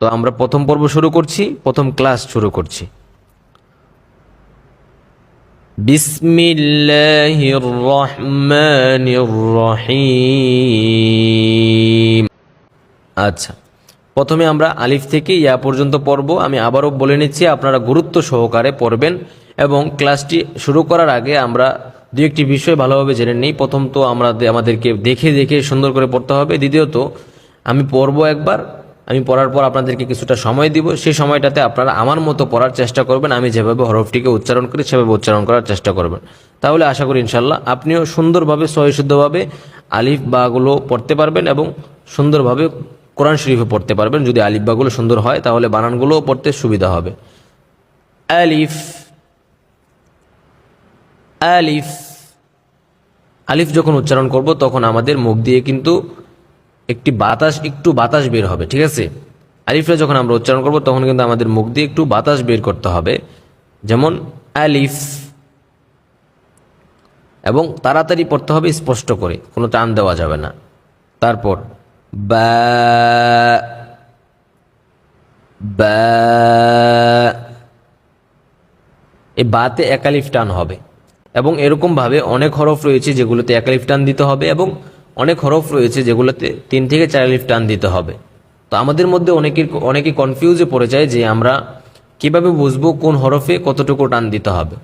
তো আমরা প্রথম পর্ব শুরু করছি, প্রথম ক্লাস শুরু করছি। আচ্ছা প্রথমে আমরা আলিফ থেকে ইয়া পর্যন্ত পড়ব। আমি আবারও বলে নিচ্ছি, আপনারা গুরুত্ব সহকারে পড়বেন এবং ক্লাসটি শুরু করার আগে আমরা দু একটি বিষয় ভালোভাবে জেনে নিই। প্রথম তো আমরা আমাদেরকে দেখে দেখে সুন্দর করে পড়তে হবে। দ্বিতীয়ত, আমি পড়ব একবার আমি পড়ার পর আপনাদেরকে কিছুটা সময় দিব। সেই সময়টাতে আপনারা আমার মতো পড়ার চেষ্টা করবেন। আমি যেভাবে হরফটিকে উচ্চারণ করি, সেভাবে উচ্চারণ করার চেষ্টা করবেন। তাহলে আশা করি ইনশাল্লাহ আপনিও সুন্দরভাবে সহিশুদ্ধভাবে আলিফ বাগুলো পড়তে পারবেন এবং সুন্দরভাবে কোরআন শরীফে পড়তে পারবেন। যদি আলিফ বাগুলো সুন্দর হয়, তাহলে বানানগুলোও পড়তে সুবিধা হবে। আলিফ আলিফ আলিফ যখন উচ্চারণ করব, তখন আমাদের মুখ দিয়ে কিন্তু একটি বাতাস, একটু বাতাস বের হবে, ঠিক আছে? আলিফটা যখন আমরা উচ্চারণ করব, তখন কিন্তু আমাদের মুখ দিয়ে একটু বাতাস বের করতে হবে। যেমন আলিফ। এবং তাড়াতাড়ি পড়তে হবে স্পষ্ট করে, কোনো টান দেওয়া যাবে না। তারপর, বা বা, এই বাতে একালিফ টান হবে। এবং এরকমভাবে অনেক হরফ রয়েছে যেগুলোতে একালিফ টান দিতে হবে এবং অনেক হরফ রয়েছে যেগুলোতে তিন থেকে চার আলিফ টান দিতে হবে। তো আমাদের মধ্যে অনেকের, অনেকে কনফিউজে পড়ে যায় যে আমরা কীভাবে বুঝব কোন হরফে কতটুকু টান দিতে হবে।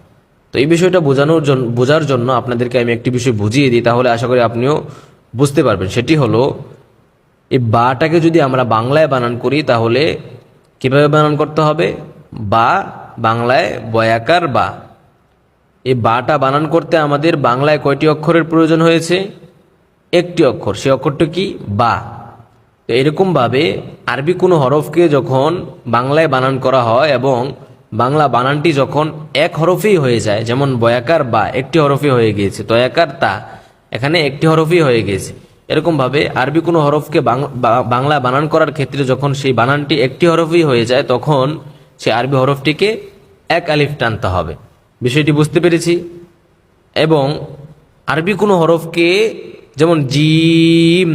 তো এই বিষয়টা বোঝানোর জন্য বোঝার জন্য আপনাদেরকে আমি একটি বিষয় বুঝিয়ে দিই, তাহলে আশা করি আপনিও বুঝতে পারবেন। সেটি হলো, এই বাটাকে যদি আমরা বাংলায় বানান করি, তাহলে কীভাবে বানান করতে হবে? বা বাংলায় বয়াকার বা। এই বাটা বানান করতে আমাদের বাংলায় কয়টি অক্ষরের প্রয়োজন হয়েছে? একটি অক্ষর। সে অক্ষরটা কি? বা। তো এরকমভাবে আরবি কোনো হরফকে যখন বাংলায় বানান করা হয় এবং বাংলা বানানটি যখন এক হরফেই হয়ে যায়, যেমন বয়াকার বা, একটি হরফে হয়ে গিয়েছে। তয়াকার তা, এখানে একটি হরফই হয়ে গিয়েছে। এরকমভাবে আরবি কোনো হরফকে বাংলা বানান করার ক্ষেত্রে যখন সেই বানানটি একটি হরফই হয়ে যায়, তখন সে আরবি হরফটিকে এক আলিফ টানতে হবে। বিষয়টি বুঝতে পেরেছি? এবং আরবি কোনো হরফকে যেমন জিম,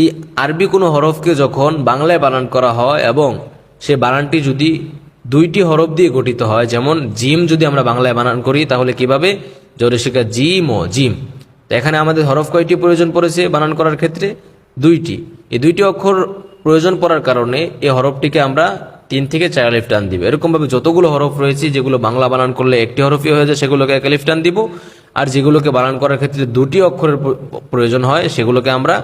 এই আরবি কোনো হরফকে যখন বাংলায় বানান করা হয় এবং সে বানানটি যদি দুইটি হরফ দিয়ে গঠিত হয়, যেমন জিম যদি আমরা বাংলায় বানান করি, তাহলে কীভাবে? জোরে শেখা জিম ও জিম। এখানে আমাদের হরফ কয়টি প্রয়োজন পড়েছে বানান করার ক্ষেত্রে? দুইটি। এই দুইটি অক্ষর প্রয়োজন পড়ার কারণে এই হরফটিকে আমরা তিন থেকে চার আলিফ টান দিব। এরকমভাবে যতগুলো হরফ রয়েছে, যেগুলো বাংলা বানান করলে একটি হরফই হয়ে যায়, সেগুলোকে এক আলিফ টান দিব। আর যেগুলোকে বানান করার ক্ষেত্রে দুটি অক্ষরের প্রয়োজন হয়, সেগুলোকে আমরা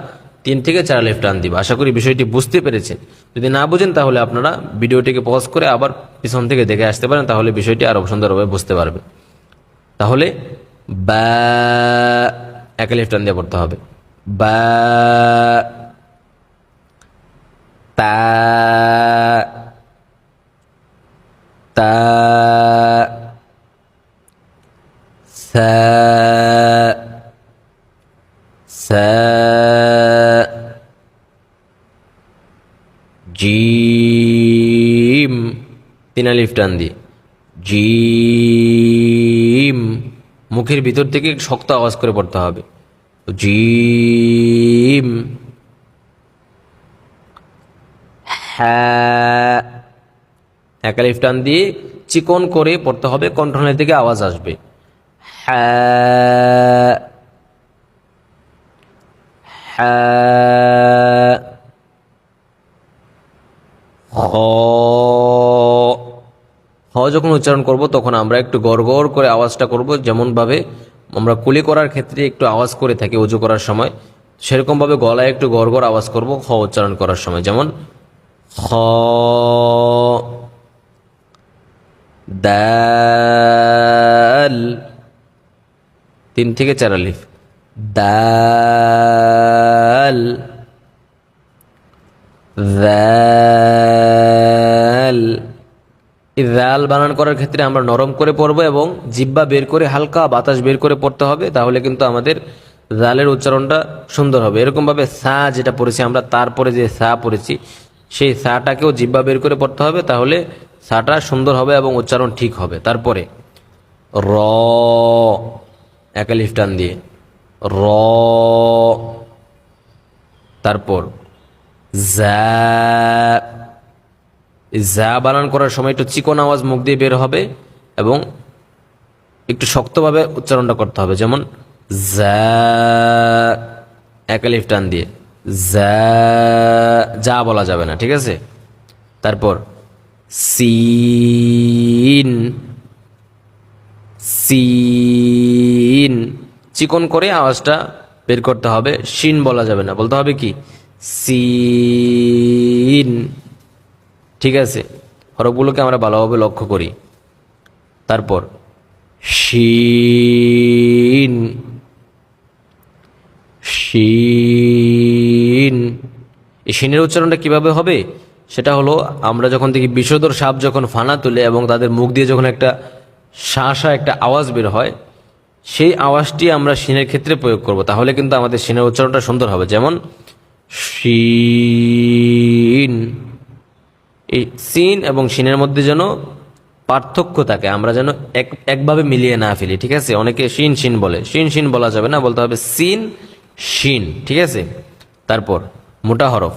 তিন থেকে চার আলিফ টান দিব। আশা করি বিষয়টি বুঝতে পেরেছেন। যদি না বুঝেন, তাহলে আপনারা ভিডিওটিকে পজ করে আবার পিছন থেকে দেখে আসতে পারেন, তাহলে বিষয়টি আরও সুন্দরভাবে বুঝতে পারবেন। তাহলে বা এক আলিফ টান দিয়ে পড়তে হবে। বা তা তা সা সা জিম তিন আলিফ টান দিয়ে জিম। মুখের ভিতর থেকে শক্ত আওয়াজ করে পড়তে হবে। জিম। হ্যাঁ। এক আলিফ টান দিয়ে চিকন করে পড়তে হবে কণ্ঠনের দিকে আওয়াজ আসবে। হ্যাঁ। হ্যাঁ। হ যখন উচ্চারণ করব, তখন আমরা একটু গড় করে আওয়াজটা করব। যেমনভাবে আমরা কুলি করার ক্ষেত্রে একটু আওয়াজ করে থাকি উজু করার সময়, সেরকমভাবে গলায় একটু গড় গড় আওয়াজ করব হ উচ্চারণ করার সময়। যেমন, খ দাল তিন থেকে চার আলিফ। দাল দাল দাল বানান করার ক্ষেত্রে আমরা নরম করে পড়ব এবং জিব্বা বের করে হালকা বাতাস বের করে পড়তে হবে, তাহলে কিন্তু আমাদের জালের উচ্চারণটা সুন্দর হবে। এরকমভাবে সা যেটা পড়েছি আমরা তারপরে যে সা পড়েছি, সেই সাটাকেও জিব্বা বের করে পড়তে হবে, তাহলে সাটা সুন্দর হবে এবং উচ্চারণ ঠিক হবে। তারপরে র, একালিফ টান দিয়ে র, তারপর জা এই যা বানান করার সময় একটু চিকন আওয়াজ মুখ দিয়ে বের হবে এবং একটু শক্তভাবে উচ্চারণটা করতে হবে। যেমন যা টান দিয়ে। যা বলা যাবে না, ঠিক আছে? তারপর, সিন সিন। চিকন করে আওয়াজটা বের করতে হবে। শিন বলা যাবে না, বলতে হবে কি? সিন। ঠিক আছে, হরফগুলোকে আমরা ভালোভাবে লক্ষ্য করি। তারপর, শিন শিন। এই শিনের উচ্চারণটা কীভাবে হবে? সেটা হলো, আমরা যখন দেখি বিষধর সাপ যখন ফানা তুলে এবং তাদের মুখ দিয়ে যখন একটা শাঁসা একটা আওয়াজ বের হয়, সেই আওয়াজটি আমরা শিনের ক্ষেত্রে প্রয়োগ করব। তাহলে কিন্তু আমাদের শিনের উচ্চারণটা সুন্দর হবে। যেমন, শিন। এই সিন এবং শিনের মধ্যে যেন পার্থক্য থাকে, আমরা যেন এক, একভাবে মিলিয়ে না ফেলি, ঠিক আছে? অনেকে শিন শিন বলে। শিন শিন বলা যাবে না, বলতে হবে সিন শিন ঠিক আছে? তারপর, মোটা হরফ।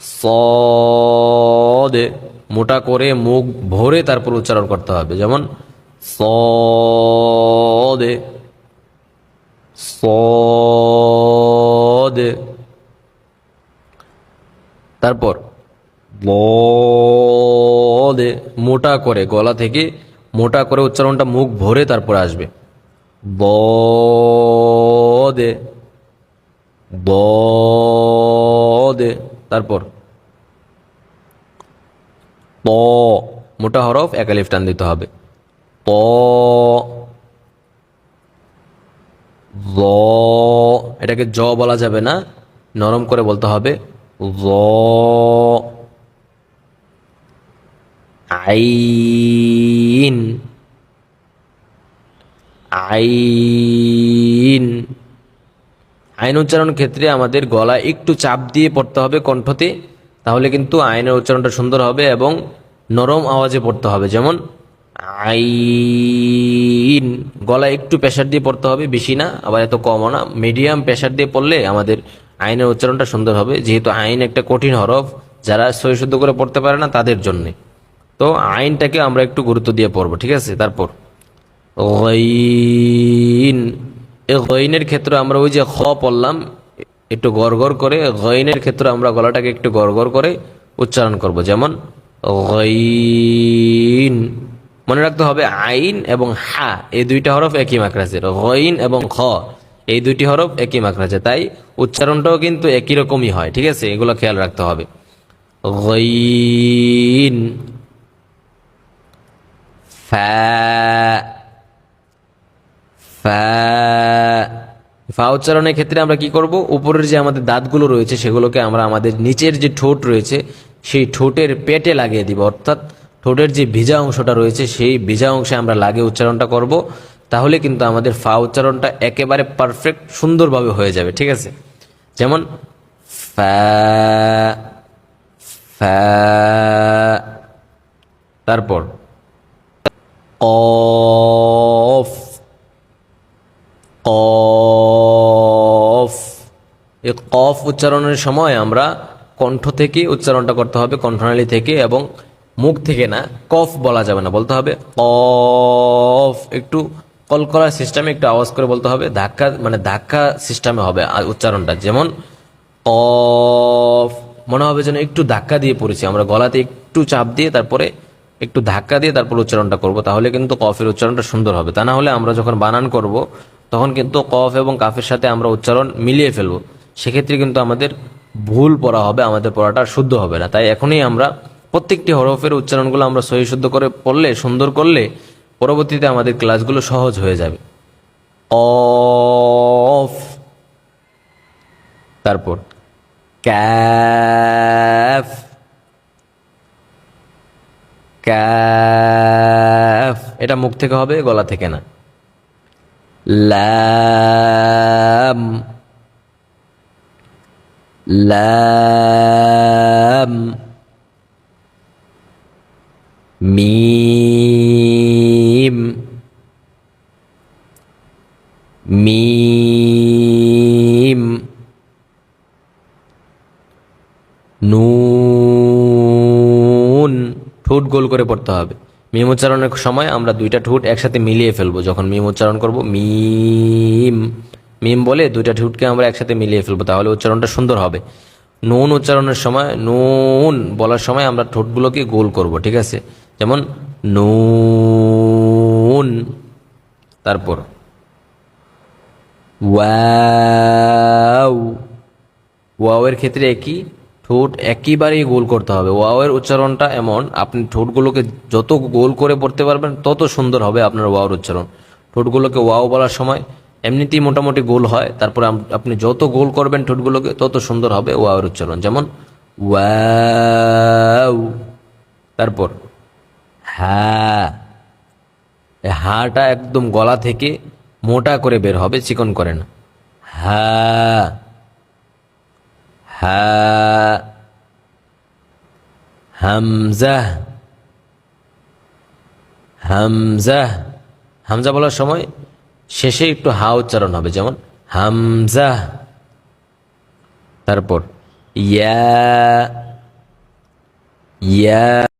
সদে মোটা করে মুখ ভরে তারপর উচ্চারণ করতে হবে। যেমন সদে সদে তারপর বদে মোটা করে, গলা থেকে মোটা করে উচ্চারণটা মুখ ভরে তারপর আসবে। বদে বদে, তারপর। প, মোটা হরফ একালিফ টান দিতে হবে। প এটাকে জ বলা যাবে না, নরম করে বলতে হবে। আইন। আইন। আইন উচ্চারণ ক্ষেত্রে আমাদের গলা একটু চাপ দিয়ে পড়তে হবে কণ্ঠতে, তাহলে কিন্তু আইনের উচ্চারণটা সুন্দর হবে এবং নরম আওয়াজে পড়তে হবে। যেমন, আইন। গলা একটু প্রেশার দিয়ে পড়তে হবে, বেশি না, আবার এত কমও না। মিডিয়াম প্রেশার দিয়ে পড়লে আমাদের আইনের উচ্চারণটা সুন্দর হবে। যেহেতু আইন একটা কঠিন হরফ, যারা সই শুদ্ধ করে পড়তে পারে না তাদের জন্যে। তো আইনটাকে আমরা একটু গুরুত্ব দিয়ে পড়ব, ঠিক আছে? তারপর গইনের ক্ষেত্রে আমরা ওই যে খ পড়লাম, একটু গড় করে, গইনের ক্ষেত্রে আমরা গলাটাকে একটু গড় করে উচ্চারণ করব। যেমন, গইন। মনে রাখতে হবে, আইন এবং হা, এই দুইটা হরফ একই মাকরাজের গইন এবং খ, এই দুইটি হরফ একই মাকরাজে তাই উচ্চারণটাও কিন্তু একই রকমই হয়, ঠিক আছে? এগুলো খেয়াল রাখতে হবে। গইন। ফা উচ্চারণের ক্ষেত্রে আমরা কি করব? উপরের যে আমাদের দাঁতগুলো রয়েছে, সেগুলোকে আমরা আমাদের নিচের যে ঠোঁট রয়েছে, সেই ঠোঁটের পেটে লাগিয়ে দিব। অর্থাৎ ঠোঁটের যে ভিজা অংশটা রয়েছে, সেই ভিজা অংশে আমরা লাগে উচ্চারণটা করব। তাহলে কিন্তু আমাদের ফা উচ্চারণটা একেবারে পারফেক্ট সুন্দরভাবে হয়ে যাবে, ঠিক আছে? যেমন ফা ফা। তারপর কফ কফ এই কফ উচ্চারণের সময় আমরা কণ্ঠ থেকে উচ্চারণটা করতে হবে, কণ্ঠনালী থেকে এবং মুখ থেকে না, কফ বলা যাবে না, বলতে হবে কফ একটু কলকলা সিস্টেমে একটু আওয়াজ করে বলতে হবে, ধাক্কা মানে ধাক্কা সিস্টেমে হবে উচ্চারণটা। যেমন কফ মনে হবে যেন একটু ধাক্কা দিয়ে পড়েছি, আমরা গলাতে একটু চাপ দিয়ে তারপরে একটু ধাক্কা দিয়ে তারপর উচ্চারণটা করব, তাহলে কিন্তু কফের উচ্চারণটা সুন্দর হবে। তা না হলে আমরা যখন বানান করব, তখন কিন্তু কফ এবং কাফের সাথে আমরা উচ্চারণ মিলিয়ে ফেলব। সেক্ষেত্রে কিন্তু আমাদের ভুল পড়া হবে, আমাদের পড়াটা শুদ্ধ হবে না। তাই এখনই আমরা প্রত্যেকটি হরফের উচ্চারণগুলো আমরা সহি শুদ্ধ করে পড়লে, সুন্দর করলে, পরবর্তীতে আমাদের ক্লাসগুলো সহজ হয়ে যাবে। অফ তারপর ক্যাফ। ক্যাফ এটা মুখ থেকে হবে গলা থেকে না। লাম। লাম। মিম। মিম। নুন। ঠোঁট গোল করে পড়তে হবে। মিম উচ্চারণের সময় আমরা দুইটা ঠোঁট একসাথে মিলিয়ে ফেলব। যখন মিম উচ্চারণ করব, মিম মিম বলে দুইটা ঠোঁটকে আমরা একসাথে মিলিয়ে ফেলব। তাহলে উচ্চারণটা সুন্দর হবে। নুন উচ্চারণের সময়, নুন বলার সময় আমরা ঠোঁটগুলোকে গোল করব, ঠিক আছে? যেমন নুন, তারপর ওয়াও, ওয়াওয়ের ক্ষেত্রে একই ঠোঁট একেবারেই গোল করতে হবে। ওয়াওয়ের উচ্চারণটা এমন, আপনি ঠোঁটগুলোকে যত গোল করে পড়তে পারবেন, তত সুন্দর হবে আপনার ওয়াওর উচ্চারণ। ঠোঁটগুলোকে ওয়াও বলার সময় এমনিতেই মোটামুটি গোল হয়, তারপরে আপনি যত গোল করবেন ঠোঁটগুলোকে, তত সুন্দর হবে ওয়াওয়ের উচ্চারণ। যেমন, ওয়াও তারপর হ্যাঁ হাটা একদম গলা থেকে মোটা করে বের হবে, চিকন করে না। হ্যাঁ হামজা হামজা হামজা বলার সময় শেষে একটু হা উচ্চারণ হবে, যেমন হামজা। তারপর ইয়া ইয়া।